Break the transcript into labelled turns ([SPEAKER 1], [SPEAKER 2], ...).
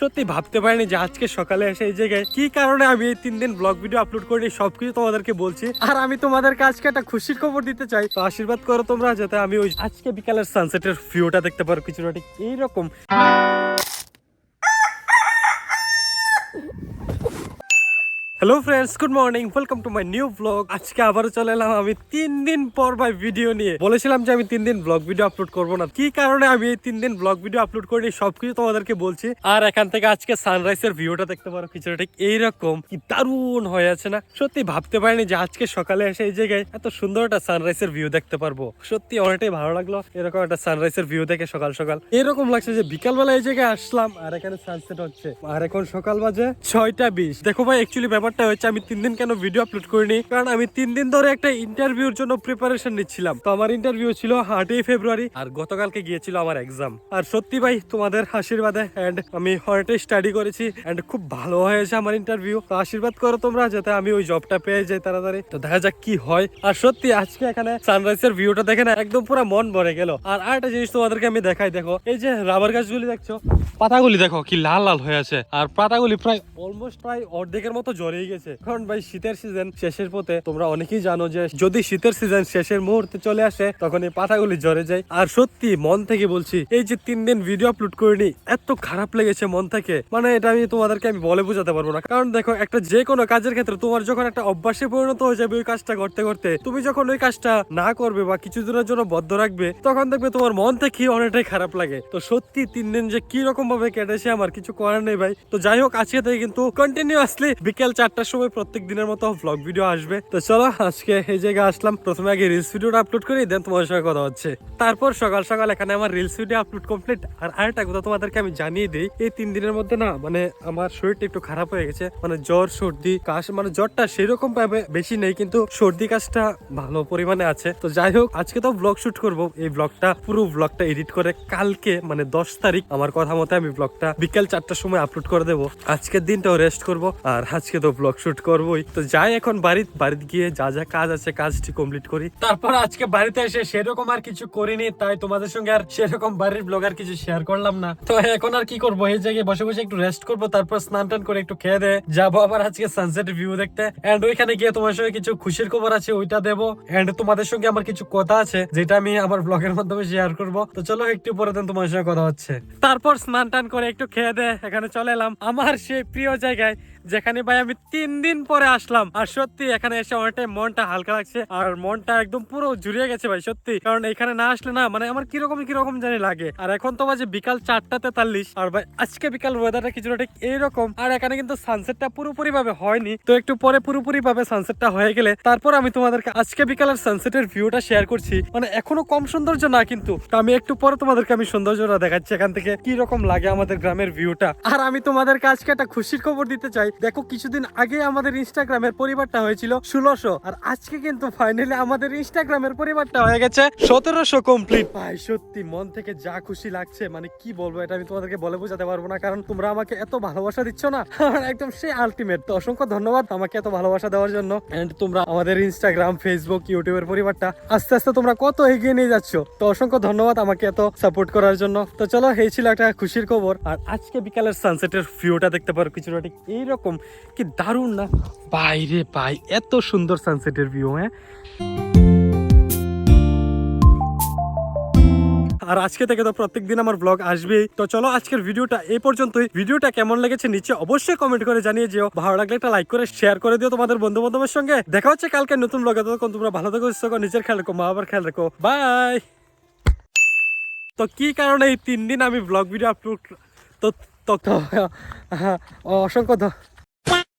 [SPEAKER 1] সত্যি ভাবতে পারিনি যে আজকে সকালে এসে এই জায়গায় কি কারণে আমি এই তিন দিন ব্লগ ভিডিও আপলোড করি সবকিছু তোমাদেরকে বলছি। আর আমি তোমাদেরকে আজকে একটা খুশির খবর দিতে চাই। তো আশীর্বাদ করো তোমরা যাতে আমি ওই আজকে বিকালের সানসেটের ভিউটা দেখতে পারো, কিছুটা ঠিক এইরকম। Hello friends good morning welcome to my new blog আজকে আবারও চলে এলাম আমি তিন দিন পর ভাই ভিডিও নিয়ে। বলেছিলাম যে আমি তিন দিন ব্লগ ভিডিও আপলোড করব না। কি কারণে আমি এই তিন দিন ব্লগ ভিডিও আপলোড করি সবকিছু তোমাদেরকে বলছি। আর এখান থেকে আজকে সানরাইজের ভিউটা দেখতে পারো কিছুটা ঠিক এইরকম। কি দারুণ হয়ে আছে না? সত্যি ভাবতে পারিনি যে আজকে সকালে এসে এই জায়গায় এত সুন্দর একটা সানরাইজের ভিউ দেখতে পারব। সত্যি অনেকটাই ভালো লাগল এরকম একটা সানরাইজের ভিউ দেখে সকাল সকাল। এরকম লাগছে যে বিকালবেলা এই জায়গায় আসলাম, আর এখানে সানসেট হচ্ছে। আর এখন সকাল বাজে ছয়টা বিশ। দেখো ভাই অ্যাকচুয়ালি ব্যাপারটা হচ্ছে আমি তিন দিন কেন ভিডিও আপলোড করিনি? কারণ আমি তিন দিন ধরে একটা ইন্টারভিউর জন্য প্রিপারেশন নিচ্ছিলাম। তো আমার ইন্টারভিউ ছিল আটই ফেব্রুয়ারি, আর গতকালকে গিয়েছিল আমার এক্সাম আর সত্যি ভাই, তোমাদের আশীর্বাদে অ্যান্ড আমি অনেকটাই স্টাডি করেছি এন্ড খুব ভালো হয়েছে আমার ইন্টারভিউ তো আশীর্বাদ করো তোমরা, যাতে আমি ওই জবটা পেয়ে যাই তাড়াতাড়ি। তো দেখা যাক কি হয়। আর সত্যি, আজকে এখানে সানরাইজের ভিউটা দেখে না, একদম পুরো মন ভরে গেল। আর আরেকটা জিনিস তোমাদেরকে আমি দেখাই, দেখো, এই যে রাবার গাছগুলি দেখছ? পাতাগুলি দেখো, কি লাল লাল হয়ে আছে। আর পাতাগুলি প্রায় অলমোস্ট প্রায় অর্ধেকের মতো জড়িয়ে গেছে। কারণ ভাই, শীতের সিজন শেষের পথে তোমরা অনেকেই জানো যে, যদি শীতের সিজন শেষের মুহূর্তে চলে আসে, তখন এই পাতাগুলি ঝরে যায়। আর সত্যি, মন থেকে বলছি, এই যে তিন দিন ভিডিও আপলোড করিনি, এত খারাপ লেগেছে মন থেকে। মানে এটা আমি তোমাদেরকে আমি বলে বোঝাতে পারব না। কারণ দেখো, একটা যে কোনো কাজের ক্ষেত্রে তোমার যখন একটা অভ্যাসে পরিণত হয়ে যাবে ওই কাজটা করতে করতে, তুমি যখন ওই কাজটা না করবে বা কিছুদিনের জন্য বদ্ধ রাখবে, তখন দেখবে তোমার মন থেকে অনেকটাই খারাপ লাগে। তো সত্যি, তিন দিন যে কি রকম ভাবে কেটেছে আমার কিছু করার নেই ভাই। তো যাই হোক, আজকে থেকে কিন্তু কন্টিনিউয়াসলি বিকেল চারটার সময় প্রত্যেক দিনের মতো ব্লগ ভিডিও আসবে। তো চলো, আজকে এই জায়গায় আসলাম। প্রথমে আগে রিলস ভিডিওটা আপলোড করি দেন তোমার সঙ্গে কথা হচ্ছে। তারপর সকাল সকাল এখানে আমার রিলস ভিডিও আপলোড কমপ্লিট আর আরেকটা কথা তোমাদেরকে আমি জানিয়ে দিই, এই তিন দিনের মধ্যে না মানে আমার শরীরটা একটু খারাপ হয়ে গেছে। মানে জ্বর, সর্দি, কাশ মানে জ্বরটা সেরকম ভাবে বেশি নেই, কিন্তু সর্দি, কাশটা ভালো পরিমাণে আছে। তো যাই হোক, আজকে তো ব্লগ শুট করব। এই ব্লগটা পুরো ব্লগটা এডিট করে কালকে মানে দশ তারিখ, আমার কথা মতে আমি ব্লগটা বিকেল চারটার সময় আপলোড করে দেবো। আজকের দিনটাও রেস্ট করব। আর আজকে তো ব্লগ শুট করবোই। তো যাই এখন বাড়ি, বাড়িতে গিয়ে যা যা কাজ আছে কাজটি কমপ্লিট করি। তারপর আজকে বাড়িতে এসে সেরকম আর কিছু করিনি, তাই তোমাদের সঙ্গে আর সেরকম বাড়ির ব্লগ আর কিছু শেয়ার করলাম না। তো এখন আর কি করব? এই জায়গায় বসে বসে একটু রেস্ট করব, তারপর স্নান টান করে একটু খেয়ে দে যাব আবার আজকে সানসেট ভিউ দেখতে। এন্ড ওইখানে গিয়ে তোমার সঙ্গে কিছু খুশির খবর আছে, ওইটা দেবো। এন্ড তোমাদের সঙ্গে আমার কিছু কথা আছে, যেটা আমি আমার ব্লগের মাধ্যমে শেয়ার করব। তো চলো একটু পরে দেন তোমার সঙ্গে কথা হচ্ছে। তারপর স্নান টান করে একটু খেয়ে দে এখানে চলে এলাম। আমার সেই প্রিয় জায়গায় যেখানে ভাই আমি তিন দিন পরে আসলাম। আর সত্যি, এখানে এসে অনেকটাই মনটা হালকা লাগছে। আর মনটা একদম পুরো জুড়িয়ে গেছে ভাই, সত্যি। কারণ এখানে না আসলে না মানে আমার কীরকম কীরকম জানি লাগে। আর এখন তো বাজে বিকাল চারটা তেতাল্লিশ। আর ভাই, আজকে বিকাল ওয়েদারটা কিছুটা ঠিক এইরকম আর এখানে কিন্তু সানসেটটা পুরোপুরি ভাবে হয়নি। তো একটু পরে পুরোপুরি ভাবে সানসেটটা হয়ে গেলে তারপর আমি তোমাদেরকে আজকে বিকালের সানসেটের ভিউটা শেয়ার করছি। মানে এখনও কম সৌন্দর্য না কিন্তু। তো আমি একটু পরে তোমাদেরকে আমি সৌন্দর্যটা দেখাচ্ছি এখান থেকে কি রকম লাগে আমাদের গ্রামের ভিউটা আর আমি তোমাদেরকে আজকে একটা খুশির খবর দিতে চাই। দেখো, কিছুদিন আগে আমাদের ইনস্টাগ্রামের পরিবারটা হয়েছিল ষোলোশো, আর আজকে কিন্তু ফাইনালি আমাদের ইনস্টাগ্রামের পরিবারটা হয়ে গেছে সতেরোশো কমপ্লিট ভাই, সত্যি মন থেকে যা খুশি লাগছে মানে কি বলব, এটা আমি তোমাদেরকে বলে বোঝাতে পারব না, কারণ তোমরা আমাকে এত ভালোবাসা দিচ্ছ না, আমার একদম সেই আলটিমেট তো অসংখ্য ধন্যবাদ আমাকে এত ভালোবাসা দেওয়ার জন্য। এন্ড তোমরা আমাদের ইনস্টাগ্রাম ফেসবুক ইউটিউবের পরিবারটা আস্তে আস্তে তোমরা কত এগিয়ে নিয়ে যাচ্ছ, তো অসংখ্য ধন্যবাদ আমাকে এত সাপোর্ট করার জন্য। তো চলো, এই ছিল একটা খুশির খবর। আর আজকে বিকালের সানসেটের ভিউটা দেখতে পারো, কিছুটা ঠিক এইরকম কি দারুণ না? বাইরে ভাই এত সুন্দর সানসেটের ভিউ হ্যাঁ? আর আজকে থেকে তো প্রত্যেকদিন আমার ব্লগ আসবেই। তো চলো আজকের ভিডিওটা এই পর্যন্তই। ভিডিওটা কেমন লেগেছে নিচে অবশ্যই কমেন্ট করে জানিয়ে যেও। ভালো লাগলে একটা লাইক করে শেয়ার করে দিও তোমাদের বন্ধু বান্ধবের সঙ্গে। দেখা হচ্ছে কালকে নতুন ব্লগে ততক্ষণ তোমরা ভালো থাকো, সুস্থ নিজের খেয়াল রাখো, মা বাবার খেয়াল রাখো। বাই তো কি কারণে এই তিন দিন আমি ব্লগ ভিডিও আপলোড তো অসংখ্য